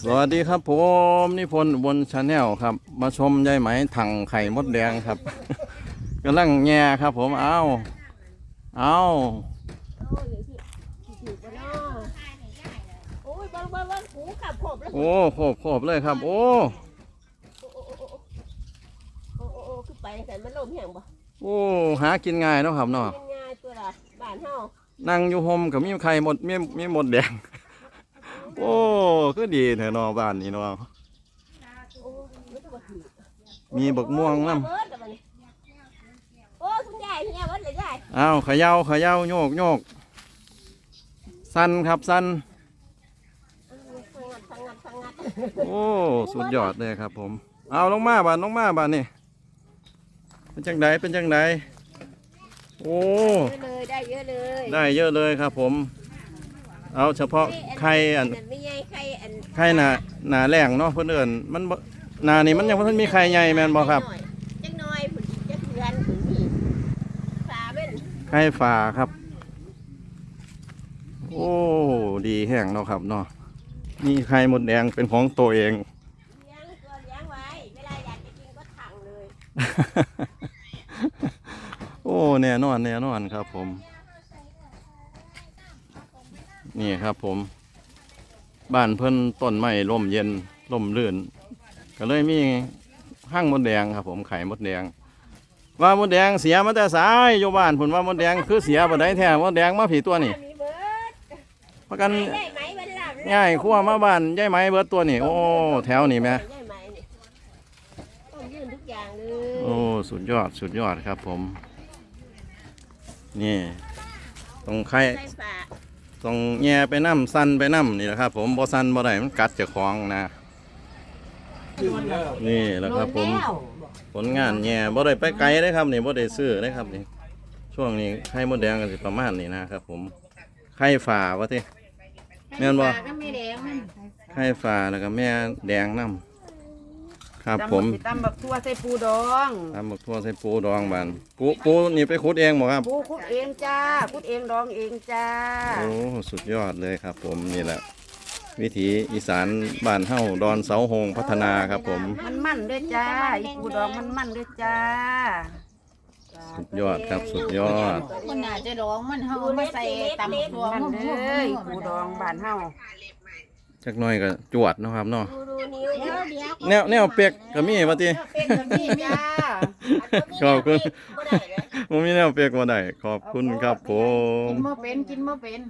สวัสดีครับผมนิพนธ์อุบนชาแนลครับ มาชมยายไหมถังไข่มดแดงครับ กำลังแง่ครับผมเอาเอาโอ้ยอย่างที่อยู่บนนอโอ้ยเบิ้งเบิ้งเบิ้งหูขับผมแล้วโอ้โขบโขบเลยครับโอ้โอ้โอ้โอ้โอ้โอ้โอ้โอ้ขึ้นไปแต่มันลมแห้งบ่โอ้หากินง่ายเนาะครับเนาะยังไงตัวละบ้านเฮานั่งอยู่ห่มกับมีไข่หมดมีมีหมดแดง โอ้ก็ดีเถอะเนาะบ้านนี้เนาะโอ้ยไม่ต้องมาถือมีบักม่วงน้เบิดแล้วบัดนี้โอ้ยคุณยายคุณยายวัดเลยยายำอ้าวเขย่าเขย่าโยกโยกสั้นครับสั้นสังงัดสังงัดสังงัดโอ้สุดยอดเลยครับ ผม เอาลงมาบานลงมาบานนี่เป็นจังไดเป็นจังไดโอ้เยอะเลยได้เยอะเลยได้เยอะเลยครับผม เอาเฉพาะไข่อันไม่ใหญ่ไข่อันไข่หนาหนาแรงเนาะเพื่อนเอินมันบ่หนานี่มันยังเพิ่นมีไข่ใหญ่แม่นบ่ครับจักหน่อยผุนจักเดือนผุนนี่ฝาเป็นไข่ฝาครับ โอ้ดีแห้งเนาะครับเนาะนี่ไข่มดแดงเป็นของตัวเองเลี้ยงตัวเลี้ยงไว้เวลาอยากจะกินก็ถังเลย โอ้แน่นอนแน่นอนครับผม นี่ครับผม บ้านเพิ่นต้นไม้ร่มเย็นร่มรื่น ก็เลยมีห้างมดแดงครับผมไข่มดแดง ว่ามดแดงเสียมาแต่สายอยู่บ้านผลว่ามดแดงคือเสียบ่ได้แท้มดแดงมาผีตัวนี่มีเบิดเพราะกันได้ไหมเวลาง่ายขั้วมาบ้านยายไหมเบิดตัวนี่โอ้แถวนี่แหม่ได้ไหมนี่ต้องยื่นทุกอย่างเลยโอ้สุดยอดสุดยอดครับผม นี่ ตรงไข่ใส่ฝา ตรงแง่ไปน้ำสั้นไปน้ำนี่แหละครับ ผมบ่สั้นบ่ได้มันกัดเจ้าของนะ นี่แหละครับ ผม ผลงานแง่บ่ได้ไปไกลเลยครับนี่บ่ได้ซื้อเลยครับนี่ ช่วงนี้ไข่มดแดงก็สิประมาณนี้นะครับ ผมไข่ฝาว่าติแม่นบ่ก็ไม่แดงมันไข่ฝาแล้วก็แม่แดงน้ำ ครับผมตำบักทั่วใส่ปูดองทำบักทั่วใส่ปูดองบานปูปูนี่ไปขุดเองบ่ครับ ปูคุดเองจ้าคุดเองดองเองจ้าโอ้สุดยอดเลยครับ ผมนี่แหละ วิถีอีสานบ้านเฮาดอนเสาหงพัฒนาครับ ผม มันมันด้วยจ้าอีปูดองมันมันด้วยจ้าสุดยอดครับสุดยอดคนน่าจะร้องมันเฮามาใส่ตำตัวมันมันเลยปูดองบ้านเฮาจักหน่อยก็จวดเนาะครับเนาะ แนวแนวเปียกก็มีว่าติเป็นแบบนี้จ้าขอบคุณก็ได้เลยผมมีแนวเปียกบ่ได้ขอบคุณครับผม กินบ่เป็นกินบ่เป็น